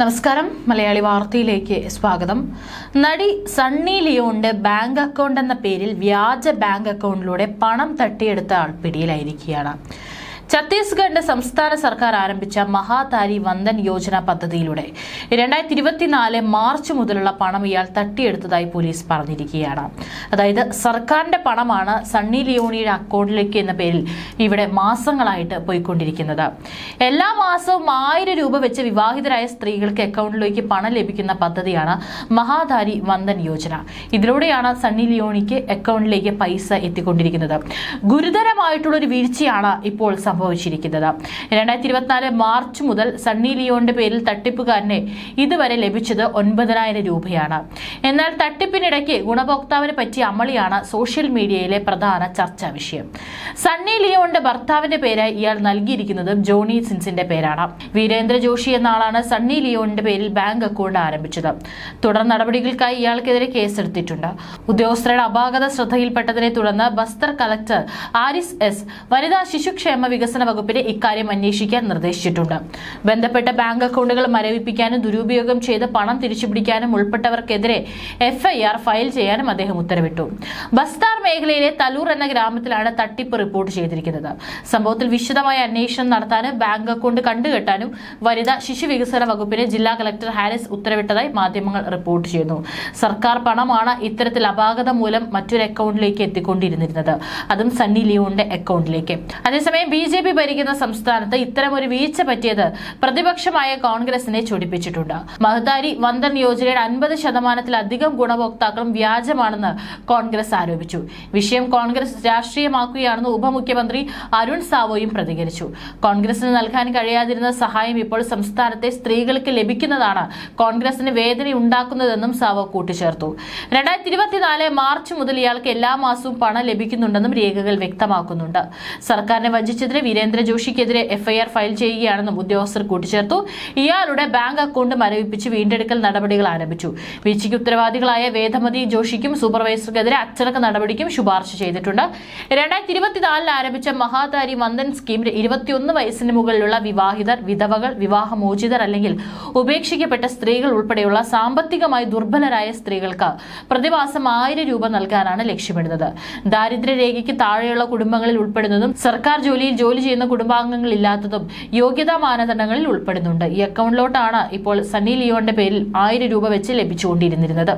നമസ്കാരം. മലയാളി വാർത്തയിലേക്ക് സ്വാഗതം. നടി സണ്ണി ലിയോണിന്റെ ബാങ്ക് അക്കൗണ്ട് എന്ന പേരിൽ വ്യാജ ബാങ്ക് അക്കൗണ്ടിലൂടെ പണം തട്ടിയെടുത്ത ആൾ പിടിയിലായിരിക്കുകയാണ്. ഛത്തീസ്ഗഡ് സംസ്ഥാന സർക്കാർ ആരംഭിച്ച മഹാതാരി വന്ദൻ യോജന പദ്ധതിയിലൂടെ രണ്ടായിരത്തി ഇരുപത്തിനാല് മാർച്ച് മുതലുള്ള പണം ഇയാൾ തട്ടിയെടുത്തതായി പോലീസ് പറഞ്ഞിരിക്കുകയാണ്. അതായത് സർക്കാരിന്റെ പണമാണ് സണ്ണി ലിയോണിയുടെ അക്കൗണ്ടിലേക്ക് എന്ന പേരിൽ ഇവിടെ മാസങ്ങളായിട്ട് പോയിക്കൊണ്ടിരിക്കുന്നത്. എല്ലാ മാസവും ആയിരം രൂപ വെച്ച് വിവാഹിതരായ സ്ത്രീകൾക്ക് അക്കൗണ്ടിലേക്ക് പണം ലഭിക്കുന്ന പദ്ധതിയാണ് മഹാധാരി വന്ദൻ യോജന. ഇതിലൂടെയാണ് സണ്ണി ലിയോണിക്ക് അക്കൗണ്ടിലേക്ക് പൈസ എത്തിക്കൊണ്ടിരിക്കുന്നത്. ഗുരുതരമായിട്ടുള്ള ഒരു വീഴ്ചയാണ് ഇപ്പോൾ സംഭവിച്ചിരിക്കുന്നത്. രണ്ടായിരത്തി ഇരുപത്തിനാല് മാർച്ച് മുതൽ സണ്ണി ലിയോന്റെ പേരിൽ തട്ടിപ്പുകാരനെ ഇതുവരെ ലഭിച്ചത് ഒൻപതിനായിരം രൂപയാണ്. എന്നാൽ തട്ടിപ്പിനിടയ്ക്ക് ഗുണഭോക്താവിനെ പറ്റിയ അമളിയാണ് സോഷ്യൽ മീഡിയയിലെ പ്രധാന ചർച്ചാ വിഷയം. സണ്ണി ലിയോന്റെ ഭർത്താവിന്റെ പേരായി ഇയാൾ നൽകിയിരിക്കുന്നത് ജോണി സിൻസിന്റെ പേരാണ്. വീരേന്ദ്ര ജോഷി എന്ന ആളാണ് സണ്ണി ലിയോന്റെ പേരിൽ ബാങ്ക് അക്കൗണ്ട് ആരംഭിച്ചത്. തുടർ നടപടികൾക്കായി ഇയാൾക്കെതിരെ കേസെടുത്തിട്ടുണ്ട്. ഉദ്യോഗസ്ഥരുടെ അപാകത ശ്രദ്ധയിൽപ്പെട്ടതിനെ തുടർന്ന് ബസ്തർ കളക്ടർ ആരിസ് എസ് വനിതാ ശിശുക്ഷേമ വികസന വകുപ്പിന് ഇക്കാര്യം അന്വേഷിക്കാൻ നിർദ്ദേശിച്ചിട്ടുണ്ട്. ബന്ധപ്പെട്ട ബാങ്ക് അക്കൗണ്ടുകൾ മരവിപ്പിക്കാനും ദുരുപയോഗം ചെയ്ത് പണം തിരിച്ചുപിടിക്കാനും ഉൾപ്പെട്ടവർക്കെതിരെ എഫ്ഐആർ ഫയൽ ചെയ്യാനും അദ്ദേഹം ഉത്തരവിട്ടു. ബസ്താർ മേഖലയിലെ തലൂർ എന്ന ഗ്രാമത്തിലാണ് തട്ടിപ്പ് റിപ്പോർട്ട് ചെയ്തിരിക്കുന്നത്. സംഭവത്തിൽ വിശദമായ അന്വേഷണം നടത്താനും ബാങ്ക് അക്കൗണ്ട് കണ്ടുകെട്ടാനും വനിതാ ശിശു വികസന വകുപ്പിന് ജില്ലാ കളക്ടർ ഹാരിസ് ഉത്തരവിട്ടതായി മാധ്യമങ്ങൾ റിപ്പോർട്ട് ചെയ്യുന്നു. സർക്കാർ പണമാണ് ഇത്തരത്തിൽ അപാകത മൂലം മറ്റൊരു അക്കൗണ്ടിലേക്ക് എത്തിക്കൊണ്ടിരുന്നിരുന്നത്. അതും സണ്ണി ലിയോണിന്റെ അക്കൗണ്ടിലേക്ക്. അതേസമയം ബി ജെ പി ഭരിക്കുന്ന സംസ്ഥാനത്ത് ഇത്തരം ഒരു വീഴ്ച പറ്റിയത് പ്രതിപക്ഷമായ കോൺഗ്രസിനെ ചൊടിപ്പിച്ചിട്ടുണ്ട്. മഹദാരി വന്ദൻ യോജനയുടെ അൻപത് ശതമാനത്തിലധികം ഗുണഭോക്താക്കളും വ്യാജമാണെന്ന് കോൺഗ്രസ് ആരോപിച്ചു. വിഷയം കോൺഗ്രസ് രാഷ്ട്രീയമാക്കുകയാണെന്ന് ഉപമുഖ്യമന്ത്രി അരുൺ സാവോയും പ്രതികരിച്ചു. കോൺഗ്രസിന് നൽകാൻ കഴിയാതിരുന്ന സഹായം ഇപ്പോൾ സംസ്ഥാനത്തെ സ്ത്രീകൾക്ക് ലഭിക്കുന്നതാണ് കോൺഗ്രസിന് വേദന ഉണ്ടാക്കുന്നതെന്നും സാവോ കൂട്ടിച്ചേർത്തു. രണ്ടായിരത്തി ഇരുപത്തിനാല് മാർച്ച് മുതൽ ഇയാൾക്ക് എല്ലാ മാസവും പണം ലഭിക്കുന്നുണ്ടെന്നും രേഖകൾ വ്യക്തമാക്കുന്നുണ്ട്. സർക്കാരിനെ വഞ്ചിച്ചതിന് വീരേന്ദ്ര ജോഷിക്കെതിരെ എഫ്ഐആർ ഫയൽ ചെയ്യുകയാണെന്നും ഉദ്യോഗസ്ഥർ കൂട്ടിച്ചേർത്തു. ഇയാളുടെ ബാങ്ക് അക്കൗണ്ട് മരവിപ്പിച്ച് വീണ്ടെടുക്കൽ നടപടികൾ ആരംഭിച്ചു. വീഴ്ചയ്ക്ക് ഉത്തരവാദികളായ വേദമതി ജോഷിക്കും സൂപ്പർവൈസർക്കെതിരെ അച്ചടക്ക നടപടിക്കും ശുപാർശ ചെയ്തിട്ടുണ്ട്. രണ്ടായിരത്തി ഇരുപത്തിനാലിൽ ആരംഭിച്ച മഹാതാരി വന്ദൻ സ്കീം ഇരുപത്തിയൊന്ന് വയസ്സിന് മുകളിലുള്ള വിവാഹിതർ വിധവകൾ വിവാഹമോചിതർ അല്ലെങ്കിൽ ഉപേക്ഷിക്കപ്പെട്ട സ്ത്രീകൾ ഉൾപ്പെടെയുള്ള സാമ്പത്തികമായി ദുർബലരായ സ്ത്രീകൾക്ക് പ്രതിമാസം ആയിരം രൂപ നൽകാനാണ് ലക്ഷ്യമിടുന്നത്. ദാരിദ്ര്യരേഖയ്ക്ക് താഴെയുള്ള കുടുംബങ്ങളിൽ ഉൾപ്പെടുന്നതും സർക്കാർ ജോലിയിൽ ജോലി ചെയ്യുന്ന കുടുംബാംഗങ്ങൾ ഇല്ലാത്തതും യോഗ്യതാ മാനദണ്ഡങ്ങളിൽ ഉൾപ്പെടുന്നുണ്ട്. ഈ അക്കൗണ്ടിലോട്ടാണ് ഇപ്പോൾ സണ്ണി ലിയോന്റെ പേരിൽ ആയിരം രൂപ വെച്ച് ലഭിച്ചുകൊണ്ടിരുന്നിരുന്നത്.